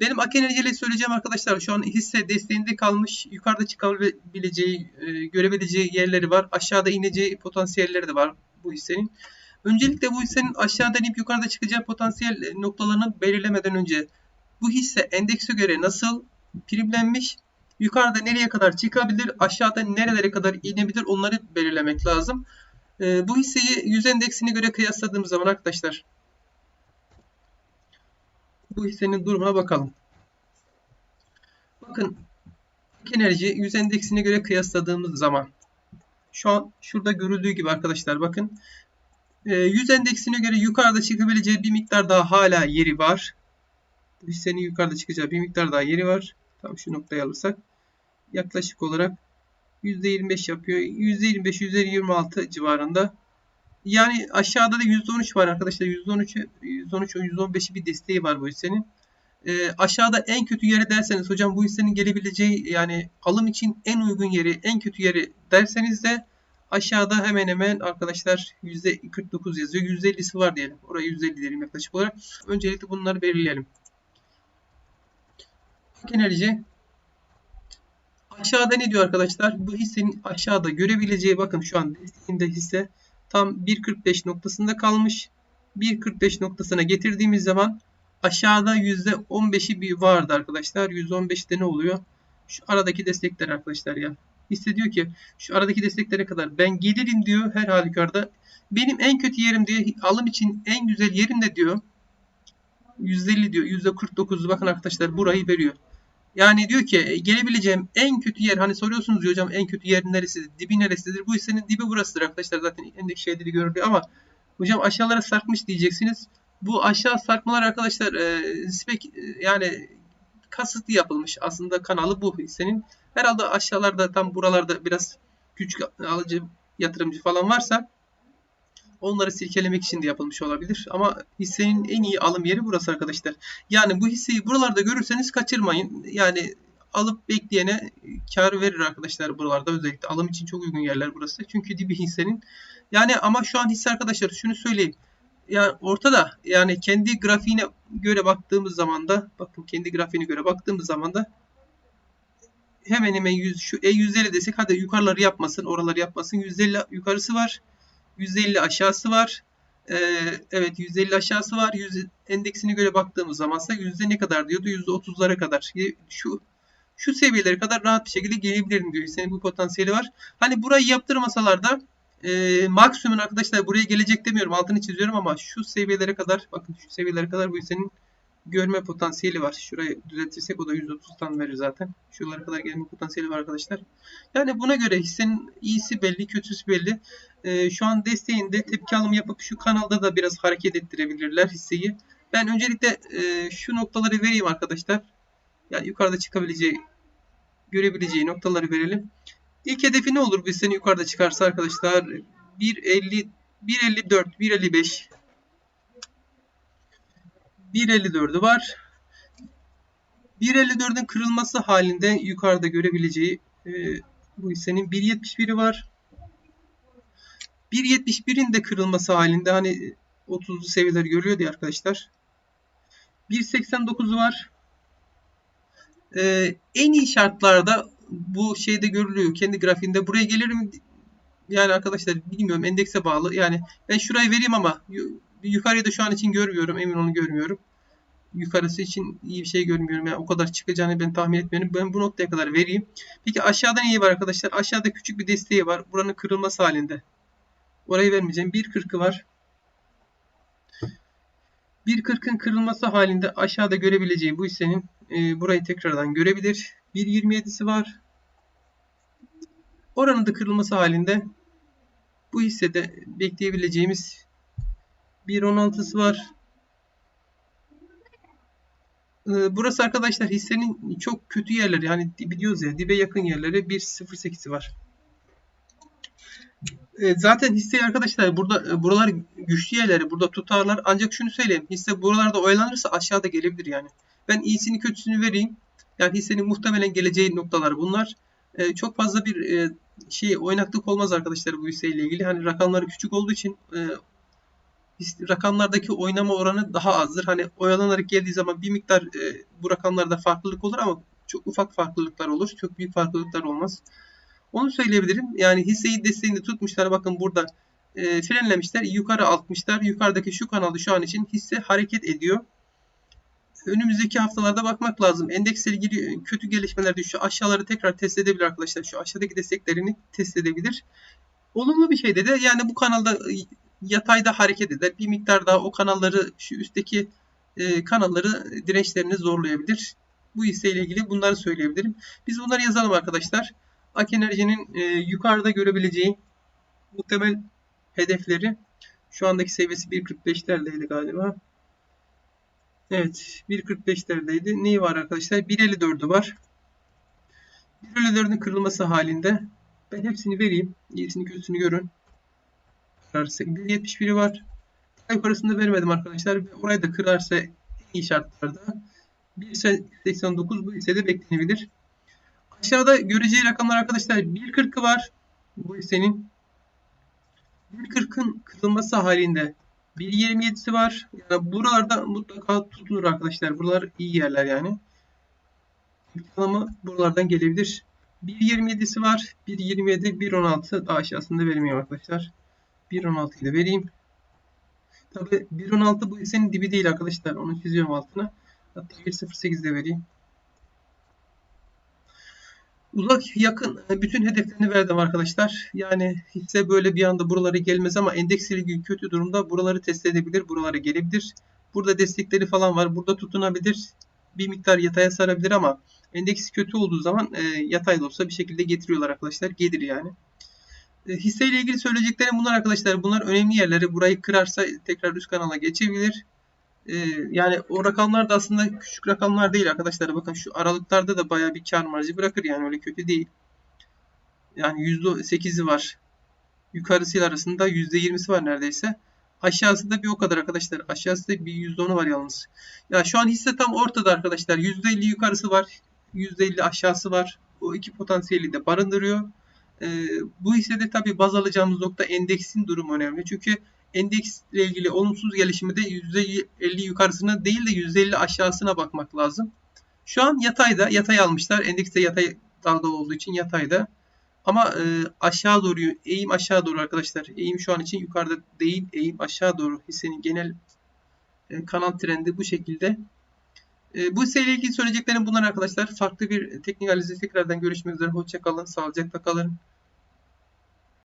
Benim Ak Enerji ile söyleyeceğim arkadaşlar şu an hisse desteğinde kalmış. Yukarıda çıkabileceği, e, görebileceği yerleri var. Aşağıda ineceği potansiyelleri de var bu hissenin. Öncelikle bu hissenin aşağıdan inip yukarıda çıkacağı potansiyel e, noktalarını belirlemeden önce bu hisse endekse göre nasıl primlenmiş, yukarıda nereye kadar çıkabilir, aşağıda nerelere kadar inebilir onları belirlemek lazım. E, bu hisseyi 100 endeksine göre kıyasladığımız zaman arkadaşlar bu hissenin durumuna bakalım. Bakın enerji 100 endeksine göre kıyasladığımız zaman şu an şurada görüldüğü gibi arkadaşlar bakın 100 endeksine göre yukarıda çıkabileceği bir miktar daha hala yeri var. Bu hissenin yukarıda çıkacağı bir miktar daha yeri var. Tam şu noktayı alırsak yaklaşık olarak %25 yapıyor. %25 %26 civarında. Yani aşağıda da %13 var arkadaşlar. %13'ü %13 %15'i bir desteği var bu hissenin. E, aşağıda en kötü yeri derseniz hocam bu hissenin gelebileceği yani alım için en uygun yeri en kötü yeri derseniz de aşağıda hemen hemen arkadaşlar %49 yazıyor. %50'si var diyelim. Oraya %50 diyelim yaklaşık olarak. Öncelikle bunları belirleyelim. Enerji aşağıda ne diyor arkadaşlar? Bu hissenin aşağıda görebileceği bakın şu an desteğinde hisse tam 1.45 noktasında kalmış. 1.45 noktasına getirdiğimiz zaman aşağıda %15'i bir vardı arkadaşlar. %15'te ne oluyor? Şu aradaki destekler arkadaşlar ya. Hissediyor ki şu aradaki desteklere kadar ben gelirim diyor her halükarda. Benim en kötü yerim diyor. Alım için en güzel yerim de diyor. %50 diyor. %49 bakın arkadaşlar burayı veriyor. Yani diyor ki e, gelebileceğim en kötü yer hani soruyorsunuz diyor hocam en kötü yer neresidir? Dibi neresidir? Bu hissenin dibi burasıdır arkadaşlar zaten endeki şeyleri görülüyor ama hocam aşağılara sarkmış diyeceksiniz. Bu aşağı sarkmalar arkadaşlar e, spek e, yani kasıtlı yapılmış. Aslında kanalı bu hissenin. Herhalde aşağılarda tam buralarda biraz küçük alıcı yatırımcı falan varsa onları silkelemek için de yapılmış olabilir. Ama hissenin en iyi alım yeri burası arkadaşlar. Yani bu hisseyi buralarda görürseniz kaçırmayın. Yani alıp bekleyene kar verir arkadaşlar buralarda özellikle alım için çok uygun yerler burası. Çünkü dibi hissenin. Yani ama şu an hisse arkadaşlar şunu söyleyeyim. Yani ortada yani kendi grafiğine göre baktığımız zaman da bakın kendi grafiğine göre baktığımız zaman da hemen hemen 100, şu E150 desek hadi yukarıları yapmasın oraları yapmasın 150 yukarısı var 150 aşağısı var ee, evet 150 aşağısı var 100 endeksine göre baktığımız zamansa yüzde ne kadar diyordu %30'lara kadar şu şu seviyelere kadar rahat bir şekilde gelebilirim diyor. Senin bu potansiyeli var. Hani burayı yaptırmasalar da e, maksimum arkadaşlar buraya gelecek demiyorum. Altını çiziyorum ama şu seviyelere kadar bakın şu seviyelere kadar bu hissenin görme potansiyeli var. Şurayı düzeltirsek o da %30'dan verir zaten. Şuralara kadar gelme potansiyeli var arkadaşlar. Yani buna göre hissenin iyisi belli, kötüsü belli. E, şu an desteğinde tepki alımı yapıp şu kanalda da biraz hareket ettirebilirler hisseyi. Ben öncelikle e, şu noktaları vereyim arkadaşlar. Yani yukarıda çıkabileceği, görebileceği noktaları verelim. İlk hedefi ne olur bu hissenin yukarıda çıkarsa arkadaşlar? 1.50 1.54, 1.55 1.54'ü var. 1.54'ün kırılması halinde yukarıda görebileceği e, bu hissenin 1.71'i var. 1.71'in de kırılması halinde hani 30'lu seviyeleri görüyor diye arkadaşlar. 1.89'u var. Ee, en iyi şartlarda bu şeyde görülüyor. Kendi grafiğinde buraya gelirim yani arkadaşlar bilmiyorum endekse bağlı. Yani ben şurayı vereyim ama yukarıyı da şu an için görmüyorum. Emin onu görmüyorum. Yukarısı için iyi bir şey görmüyorum. Yani o kadar çıkacağını ben tahmin etmiyorum. Ben bu noktaya kadar vereyim. Peki aşağıda neyi var arkadaşlar? Aşağıda küçük bir desteği var. Buranın kırılması halinde. Orayı vermeyeceğim. 1.40'ı var. 1.40'ın kırılması halinde aşağıda görebileceği bu hissenin e, burayı tekrardan görebilir. 1.27'si var. Oranın da kırılması halinde bu hissede bekleyebileceğimiz 1.16'sı var. E, burası arkadaşlar hissenin çok kötü yerleri. Yani biliyoruz ya dibe yakın yerleri 1.08'i var. E, zaten hisse arkadaşlar burada e, buralar güçlü yerleri burada tutarlar. Ancak şunu söyleyeyim. Hisse buralarda oyalanırsa aşağıda gelebilir yani. Ben iyisini kötüsünü vereyim. Yani hissenin muhtemelen geleceği noktalar bunlar. E, çok fazla bir e, şey oynaklık olmaz arkadaşlar bu hisseyle ilgili. Hani rakamları küçük olduğu için e, rakamlardaki oynama oranı daha azdır. Hani oyalanarak geldiği zaman bir miktar e, bu rakamlarda farklılık olur ama çok ufak farklılıklar olur. Çok büyük farklılıklar olmaz. Onu söyleyebilirim. Yani hisseyi desteğini tutmuşlar. Bakın burada e, frenlemişler. Yukarı altmışlar. Yukarıdaki şu kanalı şu an için hisse hareket ediyor. Önümüzdeki haftalarda bakmak lazım. Endeksle ilgili kötü gelişmeler düşüyor. Aşağıları tekrar test edebilir arkadaşlar. Şu aşağıdaki desteklerini test edebilir. Olumlu bir şey de yani bu kanalda yatayda hareket eder. Bir miktar daha o kanalları şu üstteki e, kanalları dirençlerini zorlayabilir. Bu hisseyle ilgili bunları söyleyebilirim. Biz bunları yazalım arkadaşlar. Ak Enerji'nin e, yukarıda görebileceği muhtemel hedefleri şu andaki seviyesi 1.45'lerdeydi galiba. Evet 1.45'lerdeydi. Neyi var arkadaşlar? 1.54'ü var. 1.54'ün kırılması halinde ben hepsini vereyim. İyisini kötüsünü görün. Kırarsa 1.71'i var. Daha yukarısını vermedim arkadaşlar. Orayı da kırarsa en iyi şartlarda 1.89 bu hissede beklenebilir. Aşağıda göreceği rakamlar arkadaşlar 1.40'ı var. Bu hissenin 1.40'ın kırılması halinde 1.27'si var. Yani buralarda mutlaka tutulur arkadaşlar. Buralar iyi yerler yani. Ama buralardan gelebilir. 1.27'si var. 1.27, 1.16 daha aşağısında vermiyor arkadaşlar. 1.16'yı da vereyim. Tabi 1.16 bu hissenin dibi değil arkadaşlar. Onu çiziyorum altına. Hatta 1.08 de vereyim. Uzak yakın e, bütün hedeflerini verdim arkadaşlar. Yani hisse böyle bir anda buralara gelmez ama endeks ilgili kötü durumda buraları test edebilir. Buralara gelebilir. Burada destekleri falan var. Burada tutunabilir. Bir miktar yataya sarabilir ama endeksi kötü olduğu zaman e, yatay da olsa bir şekilde getiriyorlar arkadaşlar. Gelir yani. E, hisseyle ilgili söyleyeceklerim bunlar arkadaşlar. Bunlar önemli yerleri. Burayı kırarsa tekrar üst kanala geçebilir. E, yani o rakamlar da aslında küçük rakamlar değil arkadaşlar. Bakın şu aralıklarda da bayağı bir kar marjı bırakır yani öyle kötü değil. Yani %8'i var. Yukarısıyla arasında %20'si var neredeyse. Aşağısında bir o kadar arkadaşlar. Aşağısında bir %10'u var yalnız. Ya şu an hisse tam ortada arkadaşlar. %50 yukarısı var. %50 aşağısı var. O iki potansiyeli de barındırıyor. Ee, bu hissede tabii baz alacağımız nokta endeksin durumu önemli. Çünkü endeksle ilgili olumsuz gelişimi de %50 yukarısına değil de %50 aşağısına bakmak lazım. Şu an yatayda, yatay almışlar. Endekste yatay dalgalı olduğu için yatayda. Ama e, aşağı doğru, eğim aşağı doğru arkadaşlar. Eğim şu an için yukarıda değil, eğim aşağı doğru. Hissenin genel e, kanal trendi bu şekilde. E, bu hisseyle ilgili söyleyeceklerim bunlar arkadaşlar. Farklı bir teknik analizde tekrardan görüşmek üzere. Hoşçakalın, sağlıcakla kalın.